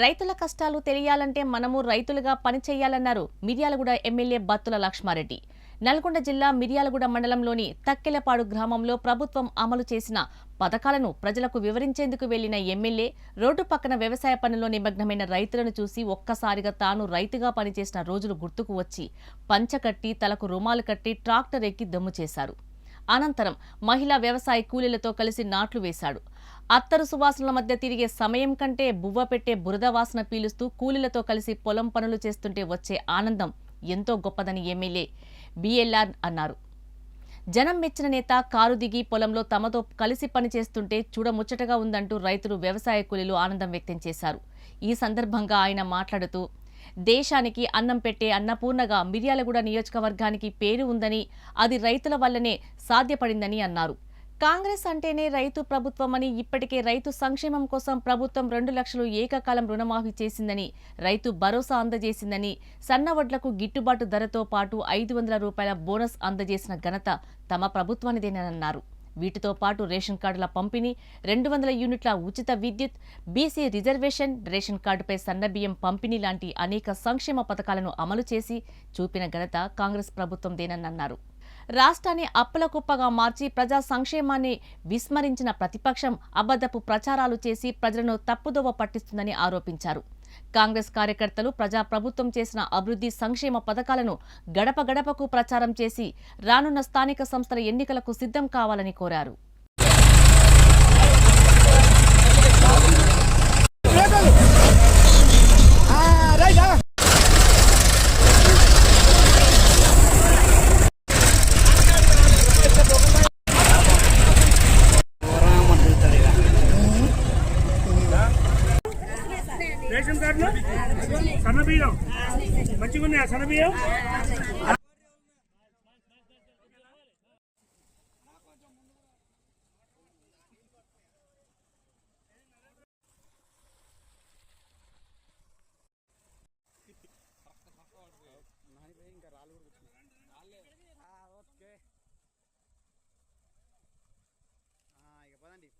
రైతుల కష్టాలు తెలియాలంటే మనము రైతులుగా పనిచేయాలన్నారు మిర్యాలగూడ ఎమ్మెల్యే బత్తుల లక్ష్మారెడ్డి. నల్గొండ జిల్లా మిర్యాలగూడ మండలంలోని తక్కెలపాడు గ్రామంలో ప్రభుత్వం అమలు చేసిన పథకాలను ప్రజలకు వివరించేందుకు వెళ్ళిన ఎమ్మెల్యే రోడ్డు పక్కన వ్యవసాయ పనుల్లో నిమగ్నమైన రైతులను చూసి ఒక్కసారిగా తాను రైతుగా పనిచేసిన రోజులు గుర్తుకు వచ్చి పంచకట్టి తలకు రుమాలు కట్టి ట్రాక్టర్ ఎక్కి దమ్ము చేశారు. అనంతరం మహిళా వ్యవసాయ కూలీలతో కలిసి నాట్లు వేశాడు. అత్తరు సువాసనల మధ్య తిరిగే సమయం కంటే బువ్వ పెట్టే బురద వాసన పీలుస్తూ కూలీలతో కలిసి పొలం పనులు చేస్తుంటే వచ్చే ఆనందం ఎంతో గొప్పదని ఎమ్మెల్యే బిఎల్ఆర్ అన్నారు. జనం మెచ్చిన నేత కారు దిగి పొలంలో తమతో కలిసి పనిచేస్తుంటే చూడముచ్చటగా ఉందంటూ రైతులు వ్యవసాయ కూలీలు ఆనందం వ్యక్తం చేశారు. ఈ సందర్భంగా ఆయన మాట్లాడుతూ దేశానికి అన్నం పెట్టే అన్నపూర్ణగా మిర్యాలగూడ నియోజకవర్గానికి పేరు ఉందని అది రైతుల వల్లనే సాధ్యపడిందని అన్నారు. కాంగ్రెస్ అంటేనే రైతు ప్రభుత్వమని ఇప్పటికే రైతు సంక్షేమం కోసం ప్రభుత్వం రెండు లక్షలు ఏకకాలం రుణమాఫీ చేసిందని రైతు భరోసా అందజేసిందని సన్నవడ్లకు గిట్టుబాటు ధరతో పాటు ఐదు వందల రూపాయల బోనస్ అందజేసిన ఘనత తమ ప్రభుత్వానిదేనన్నారు. వీటితో పాటు రేషన్ కార్డుల పంపిణీ రెండు వందల యూనిట్ల ఉచిత విద్యుత్ బీసీ రిజర్వేషన్ రేషన్ కార్డుపై సన్నబియ్యం పంపిణీ లాంటి అనేక సంక్షేమ పథకాలను అమలు చేసి చూపిన ఘనత కాంగ్రెస్ ప్రభుత్వందేనన్నారు రాష్ట్రాన్ని అప్పుల కుప్పగా మార్చి ప్రజా సంక్షేమాన్ని విస్మరించిన ప్రతిపక్షం అబద్ధపు ప్రచారాలు చేసి ప్రజలను తప్పుదోవ పట్టిస్తుందని ఆరోపించారు. కాంగ్రెస్ కార్యకర్తలు ప్రజా ప్రభుత్వం చేసిన అభివృద్ధి సంక్షేమ పథకాలను గడప గడపకు ప్రచారం చేసి రానున్న స్థానిక సంస్థల ఎన్నికలకు సిద్ధం కావాలని కోరారు. రేషన్ కార్డు సన్నబియ్యం. మంచిగా ఉన్నాయా సన్నబియ్యం?